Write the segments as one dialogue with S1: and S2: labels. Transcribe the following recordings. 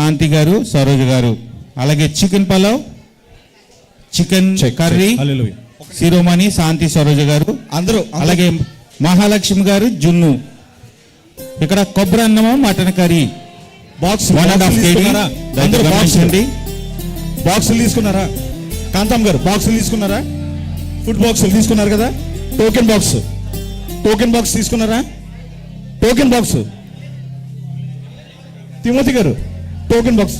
S1: శాంతి గారు సరోజ గారు. అలాగే chicken pulao chicken curry. Shiromani Shanti Saroja garu.
S2: అందరూ
S1: అలాగే మహాలక్ష్మి గారు జున్ను. ఇక్కడ కొబ్బరి అన్నము mutton curry.
S2: Box
S1: one and half KG
S2: తీసుకున్నారా? అందరూ బాక్స్
S1: గమనించండి
S2: బాక్సులు తీసుకున్నారా? కాంతం గారు బాక్సులు తీసుకున్నారా? ఫుడ్ బాక్సులు తీసుకున్నారు కదా? Token box. టోకెన్ బాక్స్ తీసుకున్నారా? Token box. Timothy garu token box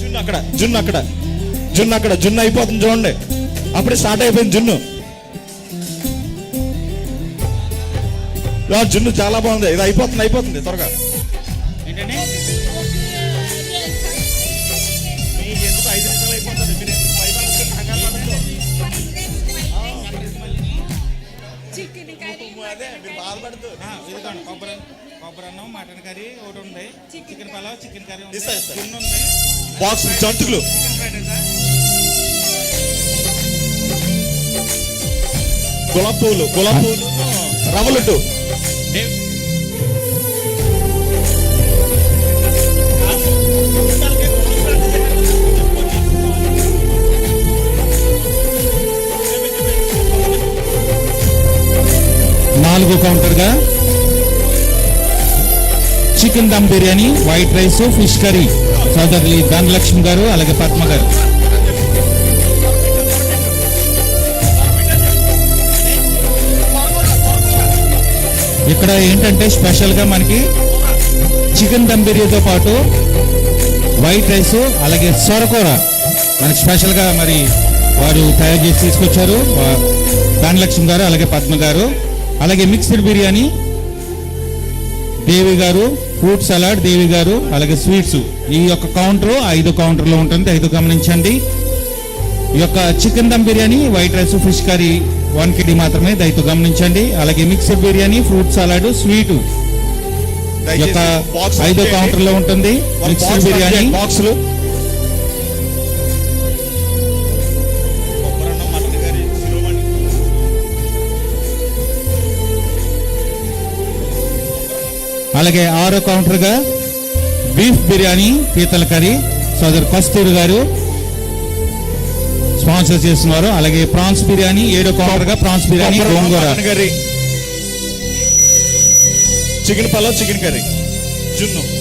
S2: జున్ను అక్కడ జున్ను అక్కడ జున్ను అక్కడ జున్ను అయిపోతుంది చూడండి. అప్పుడే స్టార్ట్ అయిపోయింది జున్ను. జున్ను చాలా బాగుంది. ఇది అయిపోతుంది అయిపోతుంది త్వరగా.
S1: ఏంటండి? ఇదిగోండి కొబ్బరి కొబ్బరి అన్నం మటన్ కర్రీ ఒకటి ఉంది. చికెన్ పలావ్ చికెన్ కర్రీ ఉంది.
S2: ఇస్తా, ఇస్తా.
S1: జున్ను ఉంది.
S2: బాక్స్ జంతుకులు
S1: చికెన్ ఫ్రైడ్ రైస్
S2: గులాబ్ పువ్వులు గులాబ్ పువ్వులు రవ్వలుడ్డు
S1: నాలుగు కౌంటర్గా chicken dum biryani white rice fish curry. సోదరులు ధనలక్ష్మి గారు అలాగే పద్మ గారు. ఇక్కడ ఏంటంటే స్పెషల్గా మనకి చికెన్ దమ్ బిర్యానీతో పాటు వైట్ రైస్ అలాగే సొరకూర. మనకి స్పెషల్గా మరి వారు తయారు చేసి తీసుకొచ్చారు. ధనలక్ష్మి గారు అలాగే పద్మ గారు. అలాగే మిక్స్డ్ బిర్యానీ దేవి గారు ఫ్రూట్ సలాడ్ దేవి గారు అలాగే స్వీట్స్. ఈ యొక్క కౌంటర్ ఐదు కౌంటర్లో ఉంటుంది ఐదు గమనించండి. ఈ యొక్క chicken dum biryani white rice fish curry one KG మాత్రమే దయతో గమనించండి. అలాగే mixed biryani fruit salad sweet. యొక్క ఐదో కౌంటర్లో ఉంటుంది మిక్స్డ్ బిర్యానీ.
S2: బాక్సులు
S1: అలాగే ఆరో కౌంటర్గా బీఫ్ బిర్యానీ పీతల కర్రీ. సోదరు కస్తూరి గారు స్పాన్సర్ చేస్తున్నారు. అలాగే ప్రాన్స్ బిర్యానీ ఏడో కౌంటర్గా ప్రాన్స్ బిర్యానీ గోంగూర.
S2: Curry. Chicken pulao chicken curry. జున్ను.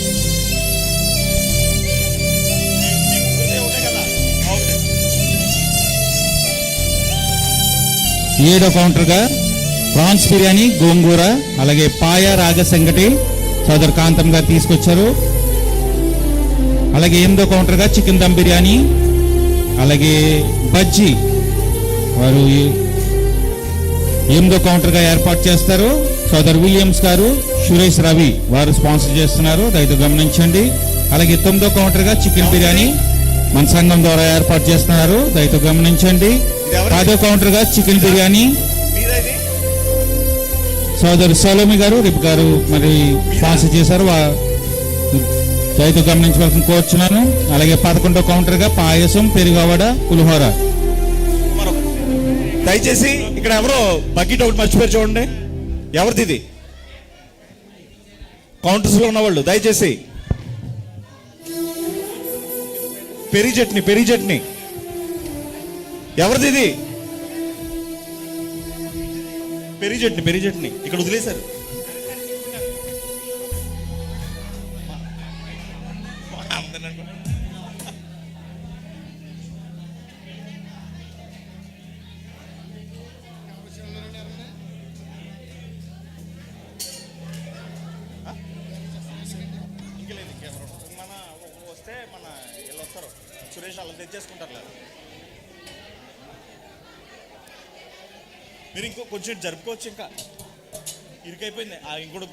S1: ఏడో కౌంటర్గా ప్రాన్స్ బిర్యానీ గోంగూర. అలాగే పాయ రాగ సంగటి. సోదరు కాంతం గారు తీసుకొచ్చారు. అలాగే ఎనిమిదో కౌంటర్గా చికెన్ దమ్ బిర్యానీ అలాగే బజ్జీ వారు ఈ- ఎనిమిదో ఏర్పాటు చేస్తారు. సోదర్ విలియమ్స్ గారు సురేష్ రవి వారు స్పాన్సర్ చేస్తున్నారు. దయతో గమనించండి. అలాగే తొమ్మిదో కౌంటర్గా చికెన్ బిర్యానీ మన సంఘం ద్వారా ఏర్పాటు చేస్తున్నారు. దయతో గమనించండి. పదో కౌంటర్గా చికెన్ బిర్యానీ సోదరు సోలోమి గారు రిప్ గారు మరి పాస్ చేశారు. రైతు గమనించవలసిన కోరుచున్నాను అలాగే పదకొండో కౌంటర్గా పాయసం పెరుగవడ పులిహోర.
S2: దయచేసి ఇక్కడ ఎవరో బకెట్ ఒకటి మర్చిపోయారు చూడండి. ఎవరిది ఇది? కౌంటర్స్లో ఉన్నవాళ్ళు దయచేసి. పెరి చట్నీ పెరి చట్నీ ఎవరిది ఇది? పెరి చట్నీ పెరి చట్నీ ఇక్కడ వదిలేశారు. మన వస్తే మన వీళ్ళు వస్తారు. సురేష్ వాళ్ళని తెచ్చేసుకుంటారు మీరు ఇంకో కొంచెం జరుపుకోవచ్చు ఇంకా. ఇరుకైపోయింది. ఇంకోటి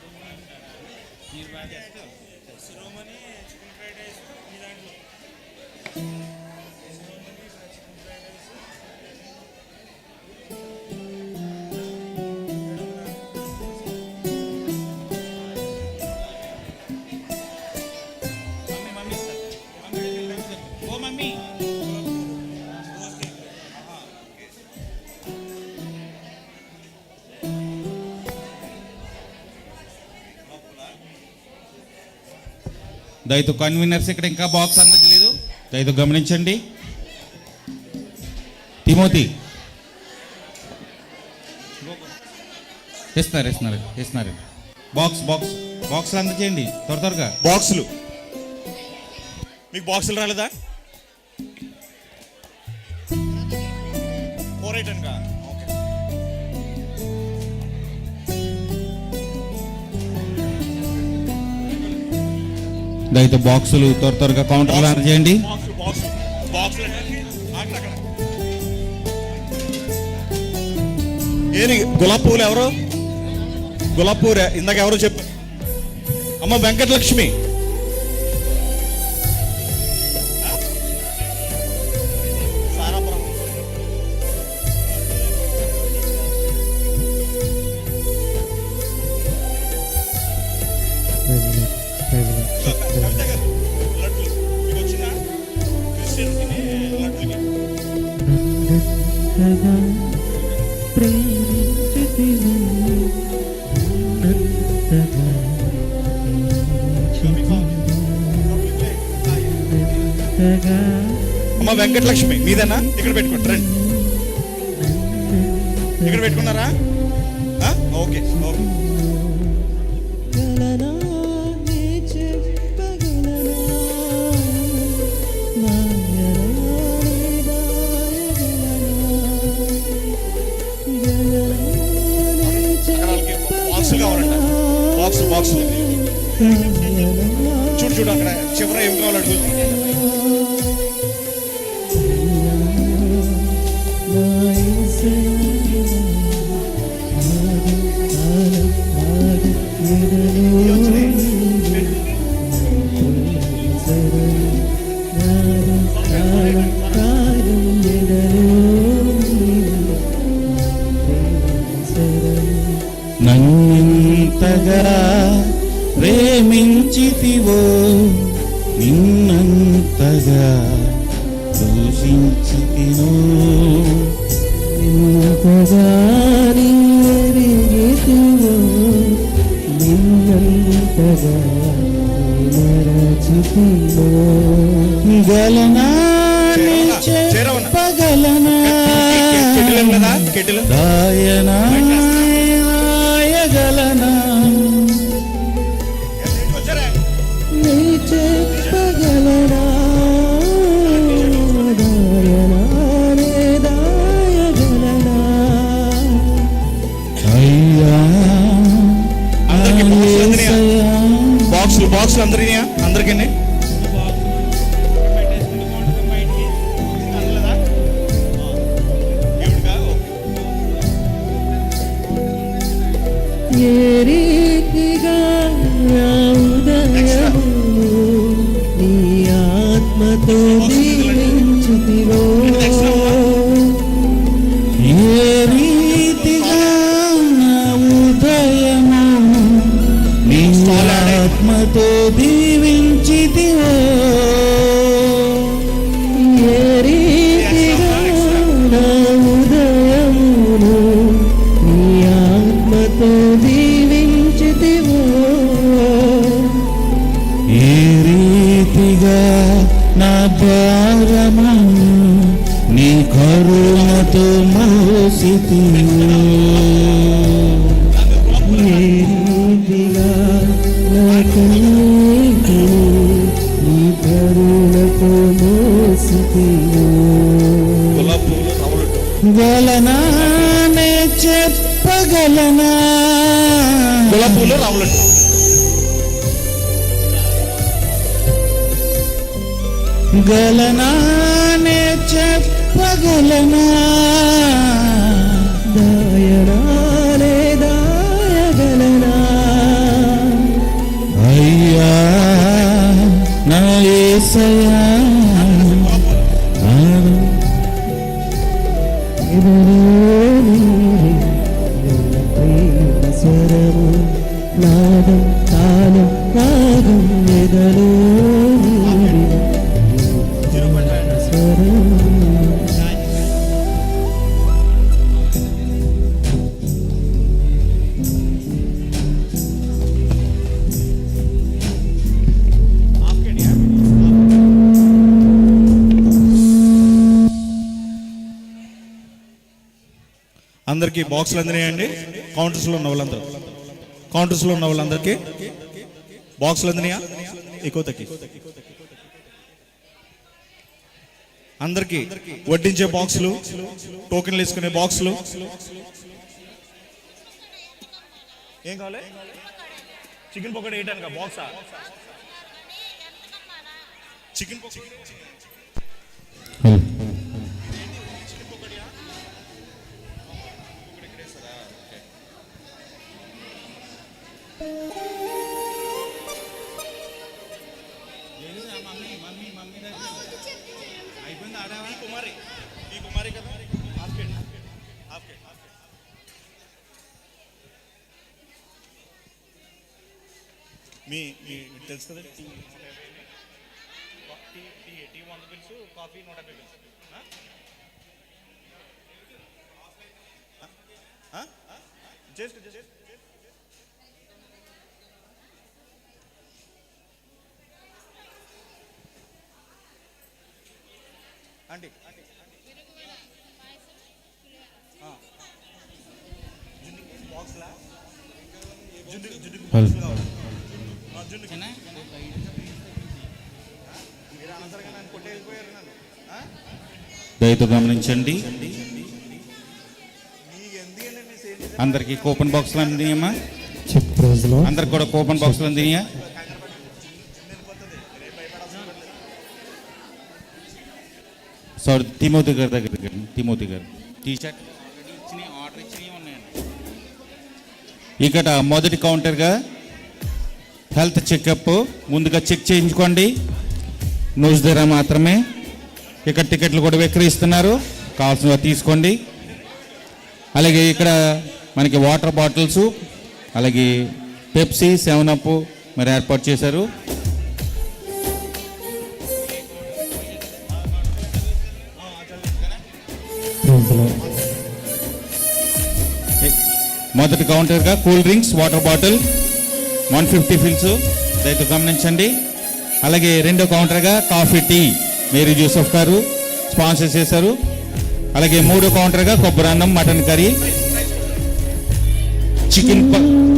S1: దయతో కన్వీనర్స్ ఇక్కడ ఇంకా బాక్స్ అందట్లేదు దయతో గమనించండి. తిమోతి. ఇస్తున్నారు ఇస్తున్నారు ఇస్తున్నారు బాక్స్ బాక్స్ బాక్సులు అందజేయండి త్వర త్వరగా.
S2: బాక్సులు. మీకు బాక్సులు రాలేదా? ఫోర్
S1: దయతో బాక్సులు త్వర త్వరగా కౌంటర్లో
S2: అక్కడ అక్కడ ఏది? గులాబ్ పువ్వులు ఎవరు? గులాబ్ పువ్వు ఇందాక ఎవరో చెప్పు అమ్మ వెంకటలక్ష్మి. అమ్మ వెంకటలక్ష్మి. మీదేనా? ఇక్కడ పెట్టుకోండి రండి. ఇక్కడ పెట్టుకున్నారా? ఆ? Okay okay. బాక్సులు కావాలంట. బాక్స్ బాక్స్ చూడు చూడు అక్కడ చివర ఏం
S1: కావాలంటే ప్రేమించితివో నిన్నంతగా దూషించితినో
S2: ఏం లేదా కెటిల్
S1: దాయనా
S2: బాక్సులు అందరికీ
S3: ఆత్మతో దీవించితివో.
S1: ఏ రీతిగా నా
S3: ఉదయమును నీ ఆత్మతో దీవించుతివో.
S1: ఏ రీతిగా నా నీ కరుణతో మోసితివో. గలనానే చెప్పగలనా?
S3: దాయనాలే దాయగలనా?
S1: అయ్యా నా
S3: ఏసయా
S2: అందరికీ బాక్సులు అందినాయండి. కౌంటర్స్లో ఉన్న వాళ్ళందరూ. కౌంటర్స్లో ఉన్న వాళ్ళందరికీ బాక్సులు అందినాయా? ఎక్కువ తగ్గి అందరికీ వడ్డించే బాక్సులు టోకెన్లు వేసుకునే బాక్సులు. ఏం కావాలి? చికెన్ పకోడీ వేయటానికా? బాక్సా? చికెన్ పకోడీ ఈ కుమారి ఈ కుమారి కదా half KG half KG half KG మీ మీ తెలుసు కదా టీ టీ టీ వంద బిల్స్ కాఫీ నూట యాభై బిల్స్ జస్ట్ జస్ట్ ఆ?
S1: దయతో గమనించండి. అందరికి కూపన్ బాక్సులు అందినాయమ్మా? అందరికి కూడా కూపన్ బాక్సులు అందినాయా? సారీ తిమోతి గారి దగ్గర తిమోతి గారు. టీ షర్ట్ ఆర్డర్ ఇచ్చినవి ఉన్నాయండి. ఇక్కడ మొదటి కౌంటర్గా హెల్త్ చెకప్ ముందుగా చెక్ చేయించుకోండి. నోస్ ధర మాత్రమే. ఇక్కడ టికెట్లు కూడా విక్రయిస్తున్నారు. కావాల్సినవి తీసుకోండి. అలాగే ఇక్కడ మనకి వాటర్ బాటిల్స్ అలాగే పెప్సీ సెవెన్ అప్ మరి ఏర్పాటు చేశారు. మొదటి కౌంటర్గా cool drinks water bottle one fifty fils దయతో గమనించండి. అలాగే రెండో కౌంటర్గా కాఫీ టీ మేరీ జూసఫ్ గారు స్పాన్సర్ చేశారు. అలాగే మూడో కౌంటర్గా కొబ్బరి అన్నం మటన్ కర్రీ. చికెన్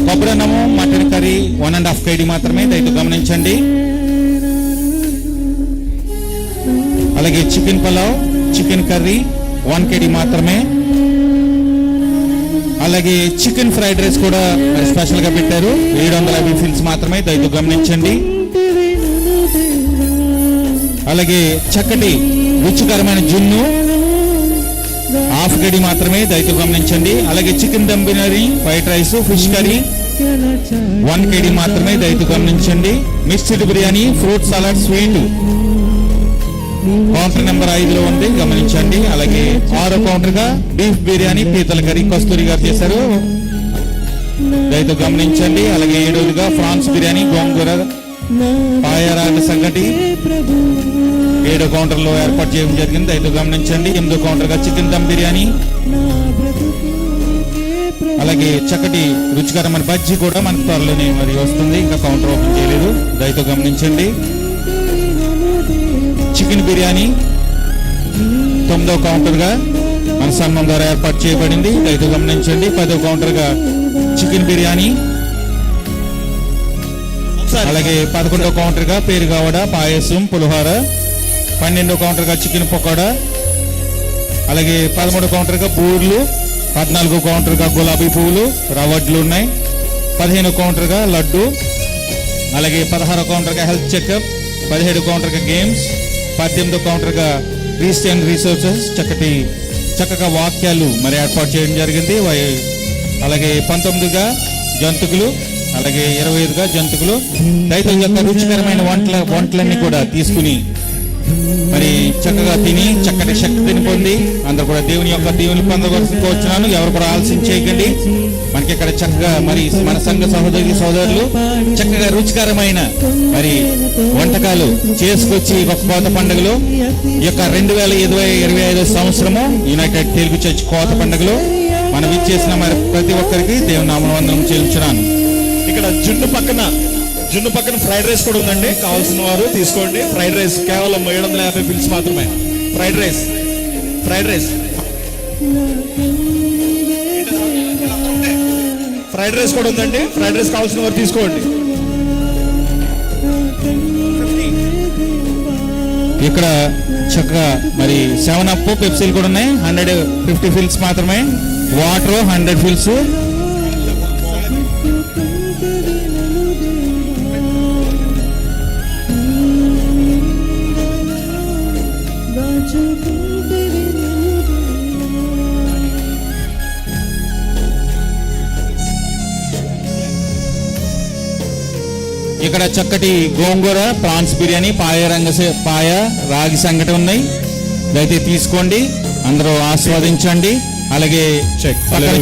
S1: కొబ్బరి అన్నము mutton curry one and half KG మాత్రమే దయతో గమనించండి. అలాగే chicken pulao chicken curry one KG మాత్రమే. అలాగే చికెన్ ఫ్రైడ్ రైస్ కూడా మరి స్పెషల్గా పెట్టారు. ఏడు వందల యాభై ఫిల్స్ మాత్రమే. దయతో గమనించండి. అలాగే చక్కటి రుచికరమైన జున్ను హాఫ్ గడి మాత్రమే దయతో గమనించండి. అలాగే chicken dum biryani fried rice fish curry one KG మాత్రమే దయతో గమనించండి. Mixed biryani fruit salad sweet. Counter number ఐదులో ఉంది గమనించండి. అలాగే ఆరో కౌంటర్గా బీఫ్ బిర్యానీ పీతల కర్రీ కస్తూరి గారు చేశారు. దయతో గమనించండి. అలాగే ఏడోదిగా ఫ్రాన్స్ బిర్యానీ గోంగూర పాయరాట సంగటి. ఏడో కౌంటర్లో ఏర్పాటు చేయడం జరిగింది. దయతో గమనించండి. ఎనిమిదో కౌంటర్గా చికెన్ దమ్ బిర్యానీ. అలాగే చక్కటి రుచికరమైన బజ్జీ కూడా మనకు త్వరలోనే మరి వస్తుంది. ఇంకా కౌంటర్ ఓపెన్ చేయలేదు. దయతో గమనించండి. చికెన్ బిర్యానీ. తొమ్మిదో కౌంటర్గా మన సంఘం ద్వారా ఏర్పాటు చేయబడింది. రైతు గమనించండి. పదో కౌంటర్గా చికెన్ బిర్యానీ. అలాగే పదకొండో కౌంటర్గా పేరుగావడ పాయసం పులిహోర. పన్నెండో కౌంటర్గా చికెన్ పకోడా. అలాగే పదమూడో కౌంటర్గా బూర్లు. పద్నాలుగో కౌంటర్గా గులాబీ పువ్వులు. రవడ్లు ఉన్నాయి. పదిహేను కౌంటర్గా లడ్డు. అలాగే పదహారో కౌంటర్గా హెల్త్ చెకప్. పదిహేడు కౌంటర్గా గేమ్స్. పద్దెనిమిదో కౌంటర్గా క్రిస్టియన్ రీసోర్సెస్ చక్కటి చక్కగా వాక్యాలు మరి ఏర్పాటు చేయడం జరిగింది. వై- అలాగే పంతొమ్మిదిగా జంతుకులు అలాగే ఇరవై ఐదుగా జంతుకులు రైతుల యొక్క రుచికరమైన వంటల వంటలన్నీ కూడా తీసుకుని మరి చక్కగా తిని చక్కటి శక్తిని పొంది అందరు కూడా దేవుని యొక్క దేవుని పొందవలసిందికొచ్చున్నాను ఎవరు కూడా ఆలస్యం చేయకండి. మనకి ఇక్కడ చక్కగా మరి మన సంఘ సహోదరి సోదరులు చక్కగా రుచికరమైన మరి వంటకాలు చేసుకొచ్చి ఒక కోత పండుగలో ఈ యొక్క రెండు వేల ఇరవై ఇరవై ఐదో సంవత్సరము యునైటెడ్ తెలుగు చర్చ్ కోత పండుగలో మనం ఇచ్చేసిన మరి ప్రతి ఒక్కరికి దేవుని నామవందనం చేయించున్నాను
S2: ఇక్కడ జున్ను పక్కన జున్ను పక్కన ఫ్రైడ్ రైస్ కూడా ఉందండి. కావాల్సిన వారు తీసుకోండి. ఫ్రైడ్ రైస్ కేవలం ఏడు వందల యాభై బిల్స్ మాత్రమే. Fried rice. Fried rice. Fried rice కూడా ఉందండి. ఫ్రైడ్ రైస్ కావాల్సిన వారు తీసుకోండి.
S1: ఇక్కడ చక్కగా మరి సెవెన్ అప్ పెప్సీలు కూడా ఉన్నాయి. హండ్రెడ్ ఫిఫ్టీ ఫిల్స్ మాత్రమే. Water hundred fils. ఇక్కడ చక్కటి గోంగూర ప్రాన్స్ బిర్యానీ పాయ రంగ పాయ రాగి సంగటి ఉన్నాయి. అయితే తీసుకోండి అందరూ ఆస్వాదించండి. అలాగే.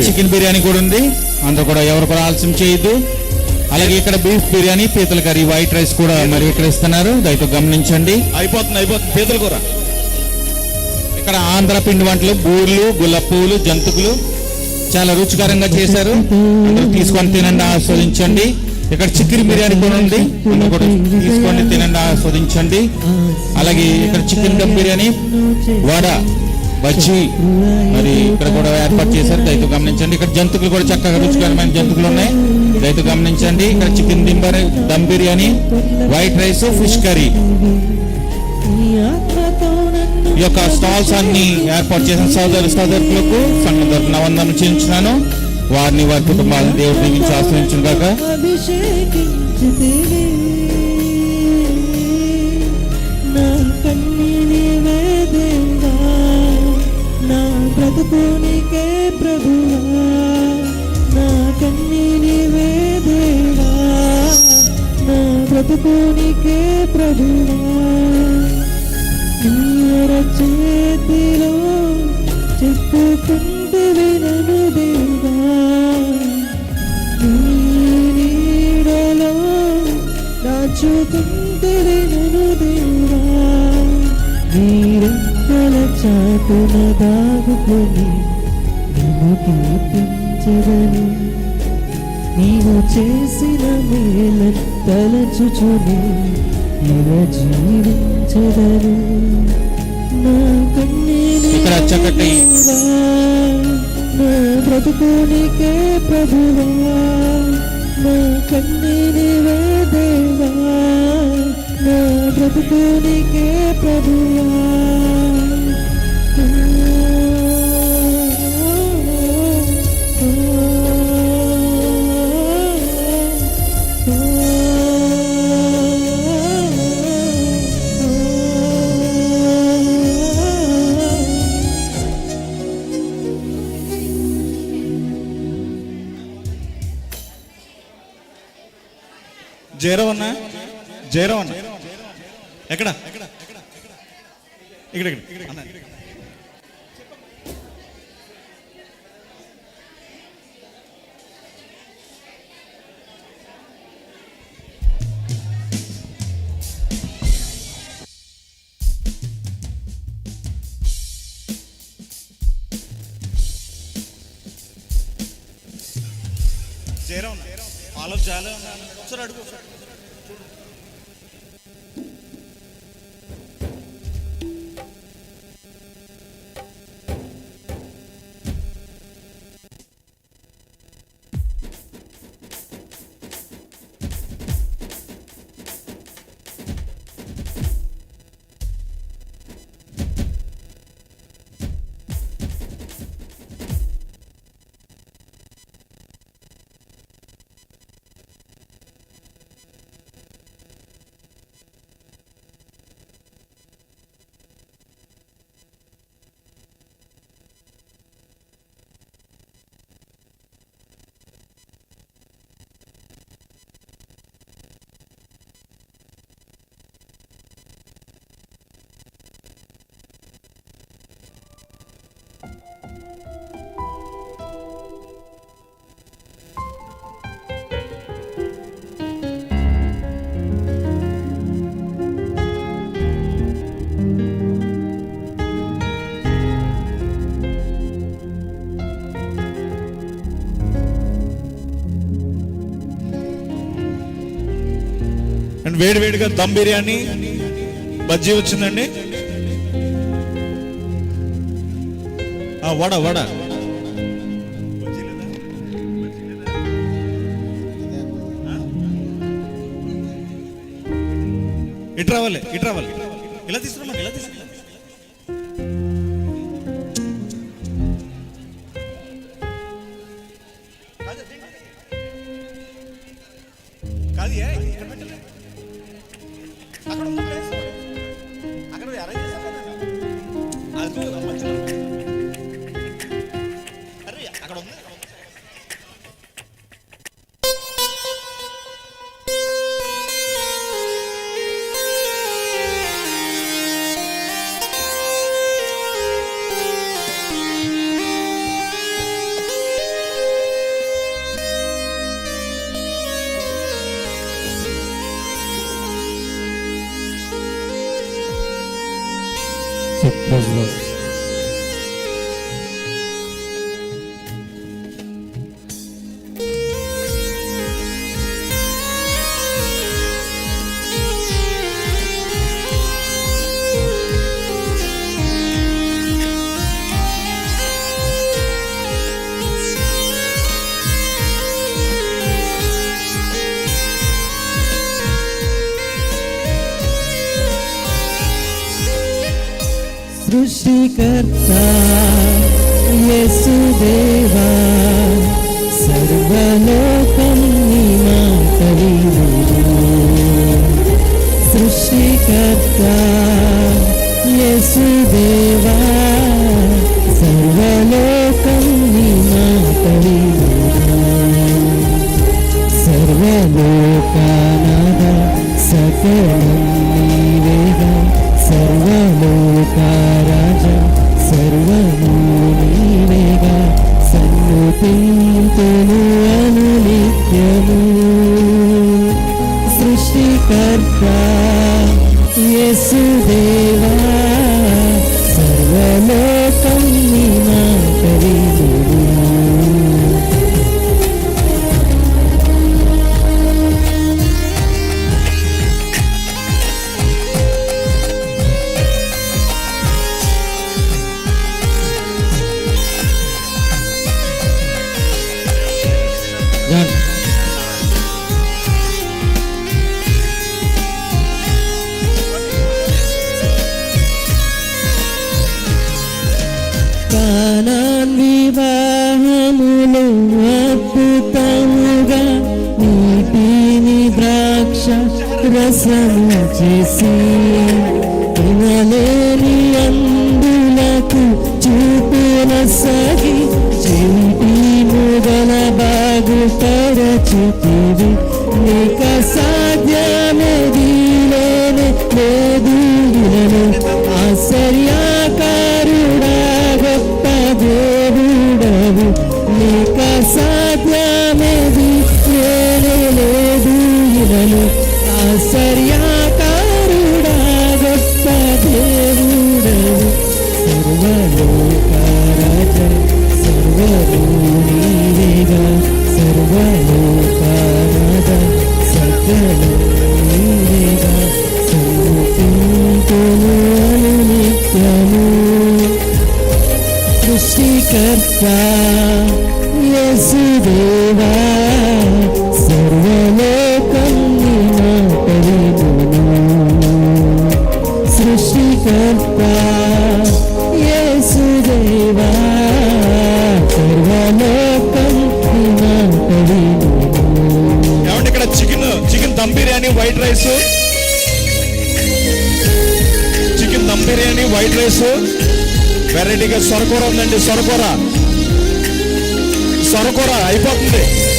S1: చికెన్ బిర్యానీ కూడా ఉంది. అందరూ కూడా ఎవరు కూడా ఆలస్యం చేయొద్దు. అలాగే ఇక్కడ బీఫ్ బిర్యానీ పీతల కర్రీ వైట్ రైస్ కూడా మరి ఇక్కడ ఇస్తున్నారు దయతో గమనించండి.
S2: అయిపోతుంది అయిపోతుంది. పీతల కూర.
S1: ఇక్కడ ఆంధ్ర పిండి వంటలు బూర్లు గుల్లపూలు జంతుకులు చాలా రుచికరంగా చేశారు. అందరూ తీసుకొని తినండి ఆస్వాదించండి. ఇక్కడ చికెన్ బిర్యానీ కూడా ఉంది అందరూ కూడా తీసుకొని తినండి ఆస్వాదించండి. అలాగే ఇక్కడ చికెన్ దమ్ బిర్యానీ వడ బజ్జీ మరి ఇక్కడ కూడా ఏర్పాటు చేశారు. దయతో గమనించండి. ఇక్కడ జంతువులు కూడా చక్కగా రుచికరమైన జంతువులు ఉన్నాయి. దయతో గమనించండి. ఇక్కడ chicken దింబర్ dum biryani white rice fish curry. ఈ యొక్క స్టాల్స్ అన్ని ఏర్పాటు చేసిన సోదరు సోదరులకు సంఘం తరఫున వందనం చేయించున్నాను. వారిని వారి కుటుంబాలను దేవుడు దీవించి ఆశ్రయించిన కాక
S3: నా కన్నీని నా బ్రతుకునికే ప్రభువా. నా కన్నీని వేదేవా నా బ్రతుకునికే ప్రభువా చేతిలో చెప్పుకుంటే వినను దేవా దాచుకుంటిరి నను నీరెక్కల చాటున దాగుకొని నిన్ను కీర్తించదను నీవు చేసిన మేలను తలచుచుని ఇలా జీవించదను నా కన్నీని
S1: చక్కటి
S3: నా బ్రతుకునికే ప్రభువా నా కన్నీని దేవా నా బ్రతుకునికే ప్రభువా.
S2: జయరావు అన్న? జయరావు అన్న? ఎక్కడ? ఇక్కడ ఇక్కడ అన్న. జయరావు చాలా ఒకసారి అడుగు. నేను వేడివేడిగా దమ్ బిర్యానీ. బజ్జీ వచ్చిందండి. వడ వడ.
S3: ఇటు ఇట్రావాలి ఇలా తీసుకురమ్మా ఇలా తీసుకురా.
S4: చెక్ ప్రైజ్లో
S3: Yan. సొరకూర. ఉందండి అయిపోతుంది.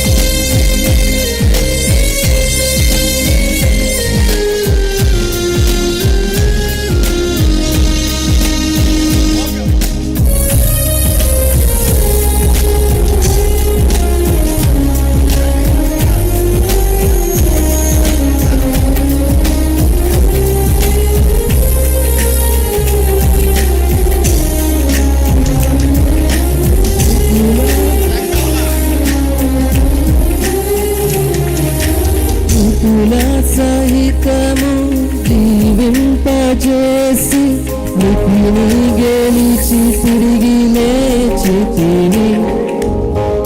S5: మృతిని గెలిచి తిరిగి లేచితిని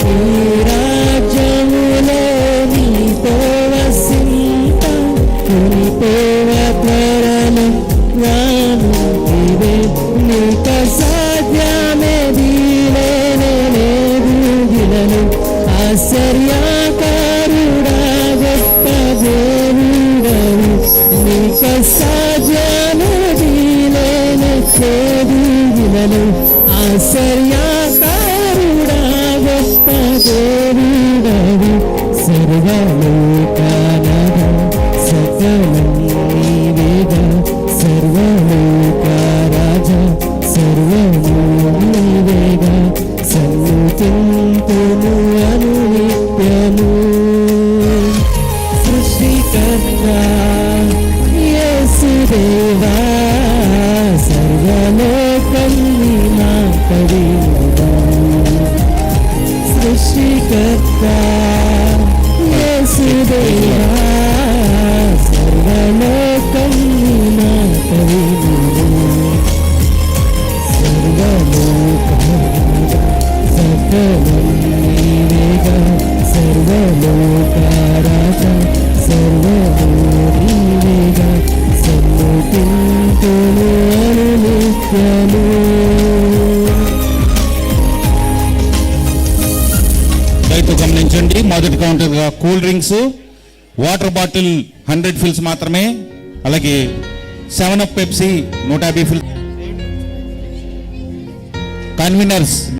S5: ఈ రాజ్యములో నీతో వసింప
S3: కురిపోవ త్వరలో నీక గిలను ఆశ్చర్యాకారుడా గొప్ప దేవుడవు సర్వలోకానద సకలం నీవేగా సర్వలోకరాజ సర్వము నీవేగా సన్నుతింతును అను నిత్యము సృష్టికర్త
S1: బాటిల్ హండ్రెడ్ ఫిల్స్ మాత్రమే అలాగే సెవెన్ అప్ పెప్సీ నూట యాభై ఫిల్ కన్వీనర్స్